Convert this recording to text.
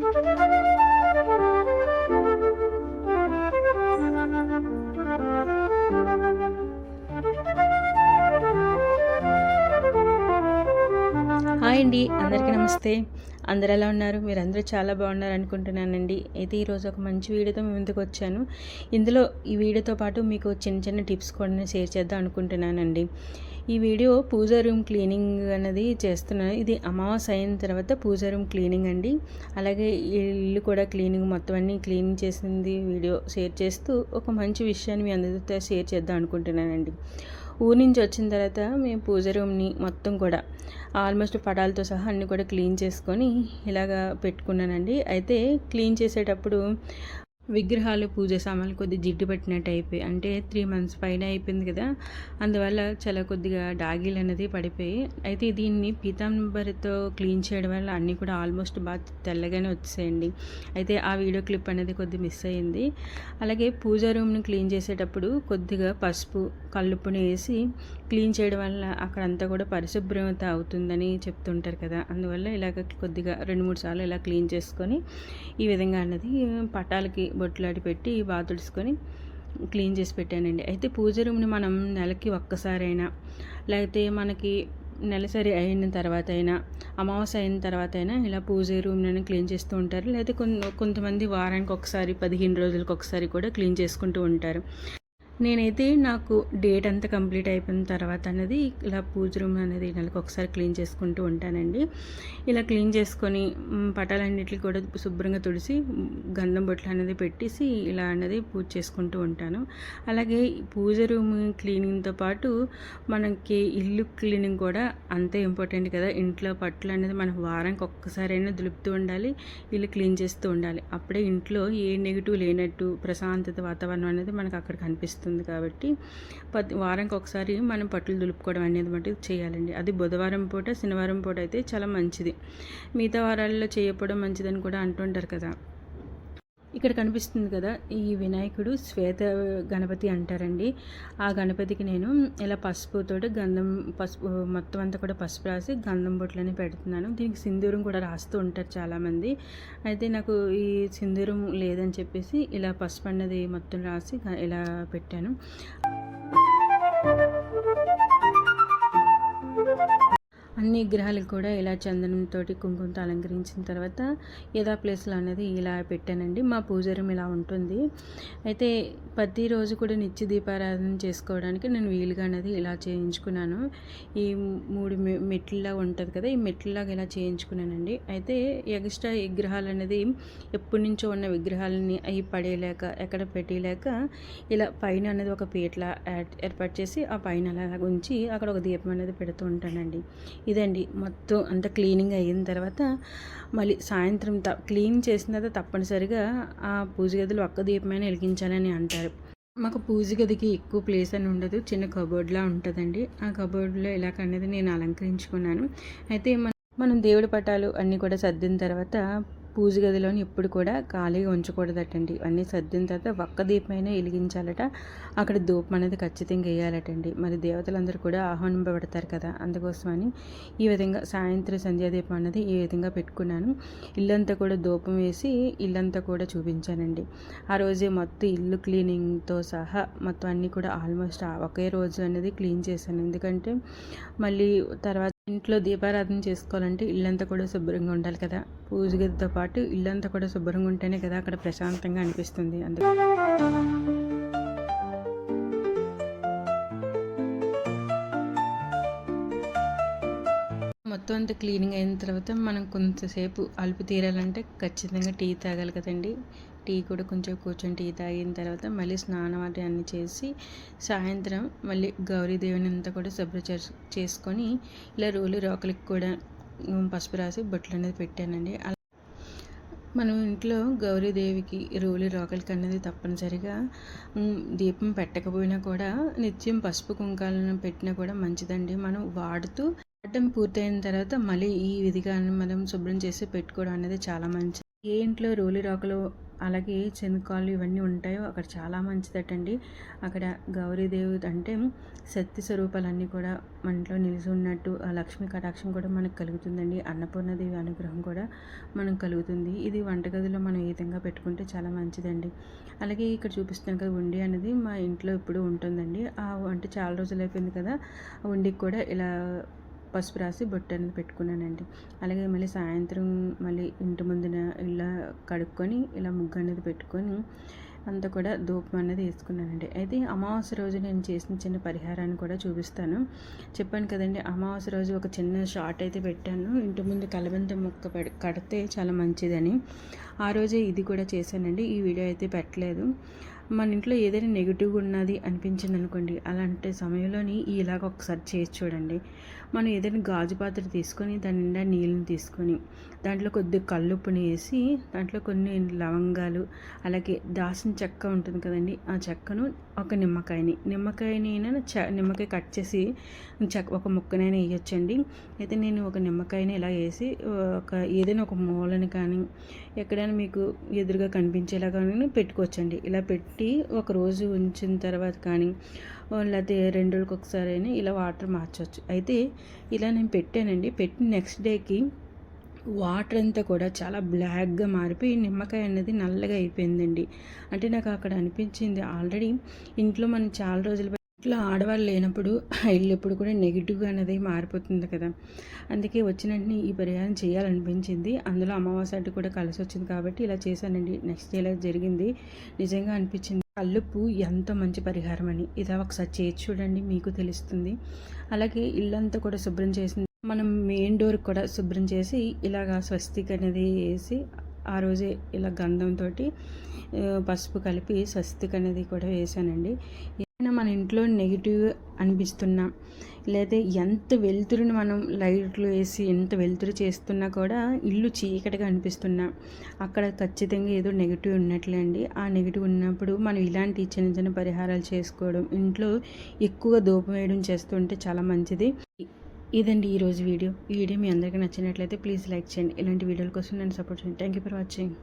Hi అండి అందరికీ నమస్తే. అందరు ఎలా ఉన్నారు? మీరు అందరూ చాలా బాగున్నారు అనుకుంటున్నానండి. అయితే ఈరోజు ఒక మంచి వీడియోతో మేము ముందుకు వచ్చాను. ఇందులో ఈ వీడియోతో పాటు మీకు చిన్న చిన్న టిప్స్ కూడా షేర్ చేద్దాం అనుకుంటున్నానండి. ఈ వీడియో పూజ రూమ్ క్లీనింగ్ అనేది చేస్తున్నాను ఇది అమావాస్య అయిన తర్వాత పూజ రూమ్ క్లీనింగ్ అండి. అలాగే ఈ ఇల్లు కూడా క్లీనింగ్ మొత్తం అన్ని క్లీనింగ్ చేసింది వీడియో షేర్ చేస్తూ ఒక మంచి విషయాన్ని మీ అందరితో షేర్ చేద్దాం అనుకుంటున్నానండి. ఊరి నుంచి వచ్చిన తర్వాత మేము పూజ రూమ్ని మొత్తం కూడా ఆల్మోస్ట్ పటాలతో సహా అన్నీ కూడా క్లీన్ చేసుకొని ఇలాగా పెట్టుకున్నానండి. అయితే క్లీన్ చేసేటప్పుడు విగ్రహాలు పూజ సామాన్లు కొద్ది జిడ్డు పట్టినట్టు అయిపోయి అంటే త్రీ మంత్స్ పైన అయిపోయింది కదా. అందువల్ల చాలా కొద్దిగా డాగిల్ అనేది పడిపోయి అయితే దీన్ని పీతాంబరితో క్లీన్ చేయడం వల్ల అన్నీ కూడా ఆల్మోస్ట్ బాగా తెల్లగానే వచ్చేయండి అయితే ఆ వీడియో క్లిప్ అనేది కొద్ది మిస్ అయ్యింది. అలాగే పూజ రూమ్ని క్లీన్ చేసేటప్పుడు కొద్దిగా పసుపు కల్లుపుని వేసి క్లీన్ చేయడం వల్ల అక్కడంతా కూడా పరిశుభ్రత అవుతుందని చెప్తుంటారు కదా. అందువల్ల ఇలాగ కొద్దిగా రెండు మూడు సార్లు ఇలా క్లీన్ చేసుకొని ఈ విధంగా అన్నది పటాలకి బొట్లాడి పెట్టి బాగా తుడుచుకొని క్లీన్ చేసి పెట్టానండి. అయితే పూజ రూమ్ని మనం నెలకి ఒక్కసారైనా లేకపోతే మనకి నెలసరి అయిన తర్వాత అయినా అమావాస్య అయిన తర్వాత అయినా ఇలా పూజ రూమ్ని క్లీన్ చేస్తూ ఉంటారు. లేకపోతే కొంతమంది వారానికి ఒకసారి పదిహేను రోజులకు ఒకసారి కూడా క్లీన్ చేసుకుంటూ ఉంటారు. నేనైతే నాకు డేట్ అంతా కంప్లీట్ అయిపోయిన తర్వాత అనేది ఇలా పూజ రూమ్ అనేది నెలకు ఒకసారి క్లీన్ చేసుకుంటూ ఉంటానండి. ఇలా క్లీన్ చేసుకొని పటాలన్నిటికి కూడా శుభ్రంగా తుడిసి గంధం బొట్లు అనేది పెట్టేసి ఇలా అనేది పూజ చేసుకుంటూ ఉంటాను. అలాగే పూజ రూమ్ క్లీనింగ్తో పాటు మనకి ఇల్లు క్లీనింగ్ కూడా అంతే ఇంపార్టెంట్ కదా. ఇంట్లో పట్లు అనేది మనం వారానికి ఒక్కసారైనా దులుపుతూ ఉండాలి ఇల్లు క్లీన్ చేస్తూ ఉండాలి. అప్పుడే ఇంట్లో ఏ నెగిటివ్ లేనట్టు ప్రశాంతత వాతావరణం అనేది మనకు అక్కడ కనిపిస్తుంది. వస్తుంది కాబట్టి పది వారానికి ఒకసారి మనం పట్టులు దులుపుకోవడం అనేది మటు చేయాలండి. అది బుధవారం పూట శనివారం పూట అయితే చాలా మంచిది. మిగతా వారాల్లో చేయకపోవడం మంచిదని కూడా అంటుంటారు కదా. ఇక్కడ కనిపిస్తుంది కదా ఈ వినాయకుడు శ్వేత గణపతి అంటారండి. ఆ గణపతికి నేను ఇలా పసుపుతో గంధం పసుపు మొత్తం అంతా కూడా పసుపు రాసి గంధం బొట్లని పెడుతున్నాను. దీనికి సింధూరం కూడా రాస్తూ ఉంటారు చాలామంది. అయితే నాకు ఈ సింధూరం లేదని చెప్పేసి ఇలా పసుపు అన్నది మొత్తం రాసి ఇలా పెట్టాను. అన్ని విగ్రహాలకు కూడా ఇలా చందనంతో కుంకుమతో అలంకరించిన తర్వాత యథా ప్లేస్లో అనేది ఇలా పెట్టానండి. మా పూజారం ఇలా ఉంటుంది. అయితే ప్రతిరోజు కూడా నిత్య దీపారాధన చేసుకోవడానికి నేను వీలుగా అనేది ఇలా చేయించుకున్నాను. ఈ మూడు మెట్లలా ఉంటుంది కదా ఈ మెట్లలాగా ఇలా చేయించుకున్నానండి. అయితే ఎక్స్ట్రా విగ్రహాలు అనేది ఎప్పటి నుంచో ఉన్న విగ్రహాలని అవి పడేయలేక ఎక్కడ పెట్టలేక ఇలా పైన అనేది ఒక పీట్ల ఏర్పాటు చేసి ఆ పైన అలా ఉంచి అక్కడ ఒక దీపం అనేది పెడుతూ ఉంటానండి. ఇదండి. మొత్తం అంత క్లీనింగ్ అయిన తర్వాత మళ్ళీ సాయంత్రం త క్లీన్ చేసిన తర్వాత తప్పనిసరిగా ఆ పూజ గదిలో ఒక్క దీపమైన వెలిగించాలని అంటారు. మాకు పూజ గదికి ఎక్కువ ప్లేస్ అని ఉండదు. చిన్న కబోర్డ్లా ఉంటుందండి. ఆ కబోర్డ్లో అనేది నేను అలంకరించుకున్నాను. అయితే మనం దేవుడి పటాలు అన్నీ కూడా సర్దిన తర్వాత పూజ గదిలోని ఎప్పుడు కూడా ఖాళీగా ఉంచకూడదటండి. అన్నీ సర్దిన తర్వాత ఒక్క దీపమైనా వెలిగించాలట. అక్కడ ధూపం అనేది ఖచ్చితంగా వేయాలటండి మరి దేవతలందరూ కూడా ఆహ్వానింపబడతారు కదా అందుకోసమని ఈ విధంగా సాయంత్రం సంధ్యాదీపం అనేది ఈ విధంగా పెట్టుకున్నాను. ఇల్లంతా కూడా ధూపం వేసి ఇల్లంతా కూడా చూపించానండి. ఆ రోజే మొత్తం ఇల్లు క్లీనింగ్తో సహా మొత్తం అన్నీ కూడా ఆల్మోస్ట్ ఒకే రోజు అనేది క్లీన్ చేశాను. ఎందుకంటే మళ్ళీ తర్వాత ఇంట్లో దీపారాధన చేసుకోవాలంటే ఇల్లంతా కూడా శుభ్రంగా ఉండాలి కదా. పూజ గదితో పాటు ఇల్లంతా కూడా శుభ్రంగా ఉంటేనే కదా అక్కడ ప్రశాంతంగా అనిపిస్తుంది అందుకే. మొత్తం అంతా క్లీనింగ్ అయిన తర్వాత మనం కొంతసేపు అలుపు తీరాలంటే ఖచ్చితంగా టీ తాగాలి కదండి. టీ కూడా కొంచెం కూర్చొని టీ తాగిన తర్వాత మళ్ళీ స్నానం అది అన్నీ చేసి సాయంత్రం మళ్ళీ గౌరీదేవిని అంతా కూడా శుభ్ర చేసుకొని ఇలా రోలు రోకలికి కూడా పసుపు రాసి బొట్లు అనేది పెట్టానండి. అలా మనం ఇంట్లో గౌరీదేవికి రోలి రోకలికి అనేది తప్పనిసరిగా దీపం పెట్టకపోయినా కూడా నిత్యం పసుపు కుంకాలను పెట్టినా కూడా మంచిదండి. మనం వాడుతూ వాడటం పూర్తయిన తర్వాత మళ్ళీ ఈ విధిగా మనం శుభ్రం చేసి పెట్టుకోవడం అనేది చాలా మంచిది. ఏ ఇంట్లో రోలి రోకలు అలాగే చెనుకాలు ఇవన్నీ ఉంటాయో అక్కడ చాలా మంచిదటండి. అక్కడ గౌరీదేవి అంటే శక్తి స్వరూపాలన్నీ కూడా మన ఇంట్లో నిలిచి ఉన్నట్టు ఆ లక్ష్మీ కటాక్షం కూడా మనకు కలుగుతుందండి. అన్నపూర్ణదేవి అనుగ్రహం కూడా మనకు కలుగుతుంది. ఇది వంటగదిలో మనం ఏ విధంగా పెట్టుకుంటే చాలా మంచిదండి. అలాగే ఇక్కడ చూపిస్తాను కదా ఉండి అనేది మా ఇంట్లో ఇప్పుడు ఉంటుందండి. ఆ అంటే చాలా రోజులు అయిపోయింది కదా ఉండికి కూడా ఇలా పసుపు రాసి బొట్టు అనేది పెట్టుకున్నానండి. అలాగే మళ్ళీ సాయంత్రం మళ్ళీ ఇంటి ముందున ఇలా కడుక్కొని ఇలా ముగ్గు అనేది పెట్టుకొని అంతా కూడా ధూపం అనేది వేసుకున్నానండి. అయితే అమావాస్య రోజు నేను చేసిన చిన్న పరిహారాన్ని కూడా చూపిస్తాను. చెప్పాను కదండి అమావాస్య రోజు ఒక చిన్న షార్ట్ అయితే పెట్టాను. ఇంటి ముందు కలబంత మొక్క కడితే చాలా మంచిదని. ఆ రోజే ఇది కూడా చేశానండి. ఈ వీడియో అయితే పెట్టలేదు. మన ఇంట్లో ఏదైనా నెగిటివ్గా ఉన్నది అనిపించింది అనుకోండి అలాంటి సమయంలోని ఇలాగ ఒకసారి చేసి చూడండి. మనం ఏదైనా గాజు పాత్ర తీసుకొని దాని నిండా నీళ్ళని తీసుకొని దాంట్లో కొద్దిగా కల్లుప్పుని వేసి దాంట్లో కొన్ని లవంగాలు అలాగే దాసిన చెక్క ఉంటుంది కదండి ఆ చెక్కను ఒక నిమ్మకాయని నిమ్మకాయని చ నిమ్మకాయ కట్ చేసి చెక్క ఒక ముక్కనైనా వేయొచ్చండి. అయితే నేను ఒక నిమ్మకాయని ఇలా వేసి ఒక ఏదైనా ఒక మూలని కానీ ఎక్కడైనా మీకు ఎదురుగా కనిపించేలాగా పెట్టుకోవచ్చండి. ఇలా పెట్టి ఒక రోజు ఉంచిన తర్వాత కానీ లేకపోతే రెండు రోజులకి ఒకసారి అయినా ఇలా వాటర్ మార్చవచ్చు అయితే ఇలా నేను పెట్టానండి. పెట్టిన నెక్స్ట్ డేకి వాటర్ అంతా కూడా చాలా బ్లాక్గా మారిపోయి నిమ్మకాయ అనేది నల్లగా అయిపోయిందండి. అంటే నాకు అక్కడ అనిపించింది ఆల్రెడీ ఇంట్లో మనం చాలా రోజులు ఇంట్లో ఆడవాళ్ళు లేనప్పుడు వెళ్ళినప్పుడు కూడా నెగిటివ్గా అనేది మారిపోతుంది కదా. అందుకే వచ్చినట్టు ఈ పరిహారం చేయాలనిపించింది. అందులో అమావాస్య కూడా కలిసి వచ్చింది కాబట్టి ఇలా చేశానండి. నెక్స్ట్ ఇలా జరిగింది. నిజంగా అనిపించింది. కల్లుప్పు ఎంత మంచి పరిహారం అని. ఇలా ఒకసారి చేసి చూడండి మీకు తెలుస్తుంది. అలాగే ఇల్లంతా కూడా శుభ్రం చేసింది. మనం మెయిన్ డోర్ కూడా శుభ్రం చేసి ఇలాగా స్వస్తిక్ అనేది వేసి ఆ రోజే ఇలా గంధంతో పసుపు కలిపి స్వస్తిక్ అనేది కూడా వేసానండి మన ఇంట్లో నెగిటివ్ అనిపిస్తున్నా లేదా ఎంత వెలుతురుని మనం లైట్లు వేసి ఎంత వెలుతురు చేస్తున్నా కూడా ఇల్లు చీకటిగా అనిపిస్తున్నా. అక్కడ ఖచ్చితంగా ఏదో నెగిటివ్ ఉన్నట్లే అండి. ఆ నెగిటివ్ ఉన్నప్పుడు మనం ఇలాంటి చిన్న చిన్న పరిహారాలు చేసుకోవడం ఇంట్లో ఎక్కువగా దూపం వేయడం చేస్తుంటే చాలా మంచిది. ఇదండి ఈరోజు వీడియో. ఈ వీడియో మీ అందరికీ నచ్చినట్లయితే ప్లీజ్ లైక్ చేయండి. ఇలాంటి వీడియోల కోసం నేను సపోర్ట్ చేయండి. Thank you for watching